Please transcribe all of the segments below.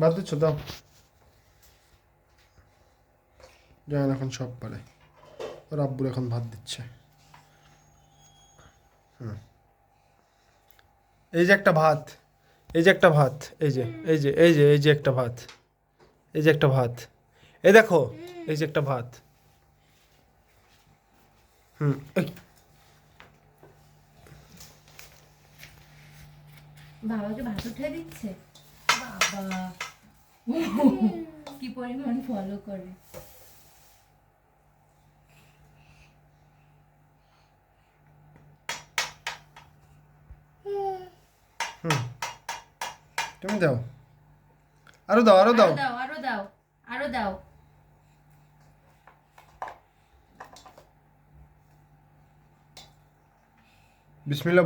ভাত দিচ্ছ, দাও। জান এখন সব পারে। ওর আব্বুর এখন ভাত দিচ্ছে। হুম। এই যে একটা ভাত, এই যে একটা ভাত, এই যে এই যে এই যে এই যে একটা ভাত, এই যে একটা ভাত। এই দেখো, এই যে একটা ভাত। হুম বাবাকে ভাত উঠে দিচ্ছে? কি পরিমাণ ফলো করে? তুমি দাও। আরও দাও আরও দাও। আরও দাও আরও দাও আরও দাও। বিসমিল্লা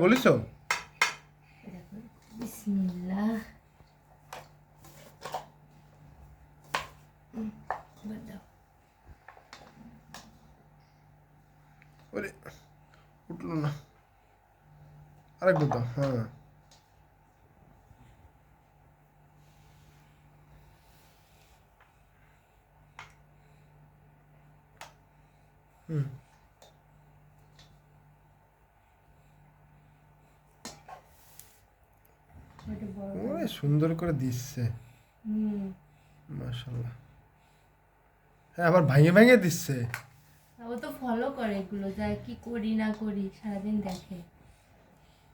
ওরে উঠল না আরেকবার দাও হ্যাঁ হুম ওটা বড় ওরে সুন্দর করে দিচ্ছে হুম মাশাল্লাহ হ্যাঁ আবার ভাঙে ভেঙে দিচ্ছে। ও তো ফলো করে এগুলো যা কি করি না করি সারাদিন দেখে।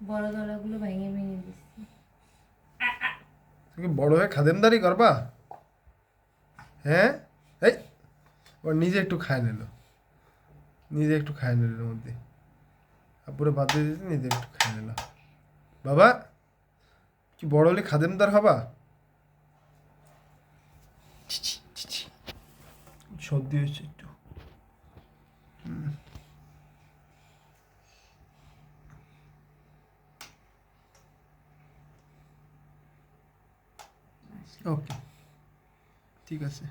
বড় দলাগুলো ভেঙে ভেঙে দিচ্ছে। তুমি বড় হয়ে খাদেমদারি করবা? হ্যাঁ? এই ও নিজে একটু খায় নিল। নিজে একটু খায় নিল এর মধ্যে। আপুরে বাদ দিয়ে দিতে নিজে একটু খায় নিল। বাবা কি বড় হলে খাদেমদার হবা। সর্দি হয়েছে একটু। ওকে। ঠিক আছে।